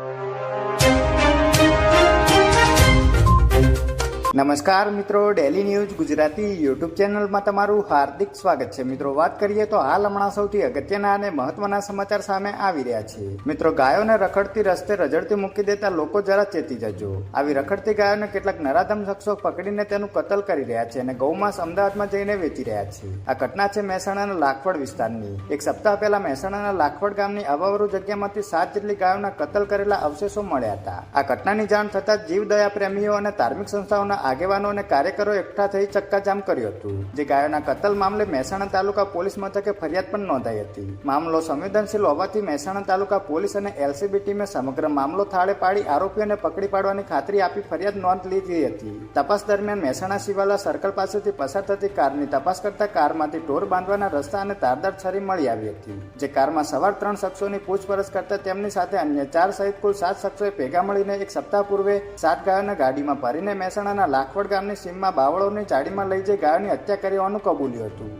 you. નમસ્કાર મિત્રો daily news Gujarati YouTube ચેનલમાં તમારું હાર્દિક સ્વાગત છે. મિત્રો, વાત કરીએ તો હાલ હમણાં સૌથી અગત્યના અને મહત્વના સમાચાર સામે આવી રહ્યા છે. મિત્રો, ગાયોને રખડતી રસ્તે રજડતી મૂકી દેતા લોકો જરા ચેતી જજો. આવી રખડતી ગાયોને કેટલાક નરાધમ શખ્સો પકડીને તેનું કતલ કરી રહ્યા છે અને ગૌમાંસ અમદાવાદમાં જઈને વેચી રહ્યા છે. આ ઘટના છે મહેસાણાના લાખવડ વિસ્તારની. એક સપ્તાહ પહેલા મહેસાણાના લાખવડ ગામની અવાવરૂ જગ્યામાંથી સાત જેટલી ગાયોના કતલ કરેલા અવશેષો મળ્યા હતા. આ ઘટનાની જાણ થતાં જીવદયા પ્રેમીઓ અને ધાર્મિક સંસ્થાઓના આગેવાનો અને કાર્યકરો એકઠા થઈ ચક્કાજામ કર્યું હતું. જે ગાયોના કતલ મામલે મહેસાણા તાલુકા પોલીસ મથકે ફરિયાદ પણ નોંધાઈ હતી. મામલો સંવેદનશીલ હોવાથી મહેસાણા તાલુકા પોલીસ અને એલસીબી ટીમે સમગ્ર મામલો થાળે પાડી આરોપીઓને પકડી પાડવાની ખાતરી આપી ફરિયાદ નોંધ લીધી હતી. તપાસ દરમિયાન મહેસાણા શિવાલા સર્કલ પાસેથી પસાર થતી કારની તપાસ કરતા કારમાંથી ઢોર બાંધવાના રસ્તા અને તારદાર છરી મળી આવી હતી. જે કારમાં સવાર ત્રણ શખ્સોની પૂછપરછ કરતા તેમની સાથે અન્ય ચાર સહિત કુલ સાત શખ્સોએ ભેગા મળીને એક સપ્તાહ પૂર્વે સાત ગાયોને ગાડીમાં ભરીને મહેસાણાના લાખવડ ગામની સીમમાં બાવળોની ચાડીમાં લઈ જઈ ગાયોની હત્યા કરી હોવાનું કબૂલ્યું હતું.